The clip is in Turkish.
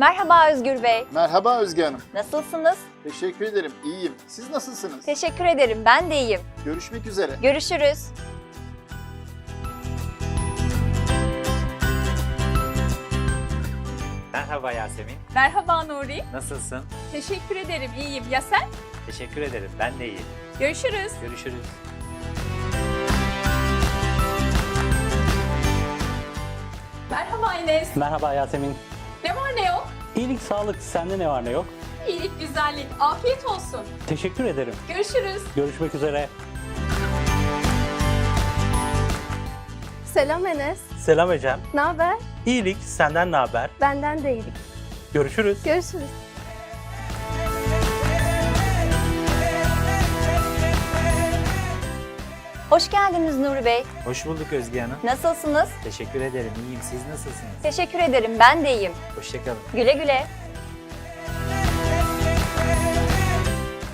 Merhaba Özgür Bey. Merhaba Özge Hanım. Nasılsınız? Teşekkür ederim. İyiyim. Siz nasılsınız? Teşekkür ederim. Ben de iyiyim. Görüşmek üzere. Görüşürüz. Merhaba Yasemin, Merhaba Nuri. nasılsın? Teşekkür ederim. İyiyim. Ya sen? Teşekkür ederim, ben de iyiyim. Görüşürüz. Görüşürüz. Merhaba Enes. Merhaba Yasemin. Ne var ne yok? İyilik, sağlık. Sende ne var ne yok? İyilik, güzellik. Afiyet olsun. Teşekkür ederim. Görüşürüz. Görüşmek üzere. Selam Enes. Selam Ecem. Ne haber? İyilik, senden ne haber? Benden de iyilik. Görüşürüz. Görüşürüz. Hoş geldiniz Nuri Bey. Hoş bulduk Özge Hanım. Nasılsınız? Teşekkür ederim, iyiyim. Siz nasılsınız? Teşekkür ederim. Ben de iyiyim. Hoşçakalın. Güle güle.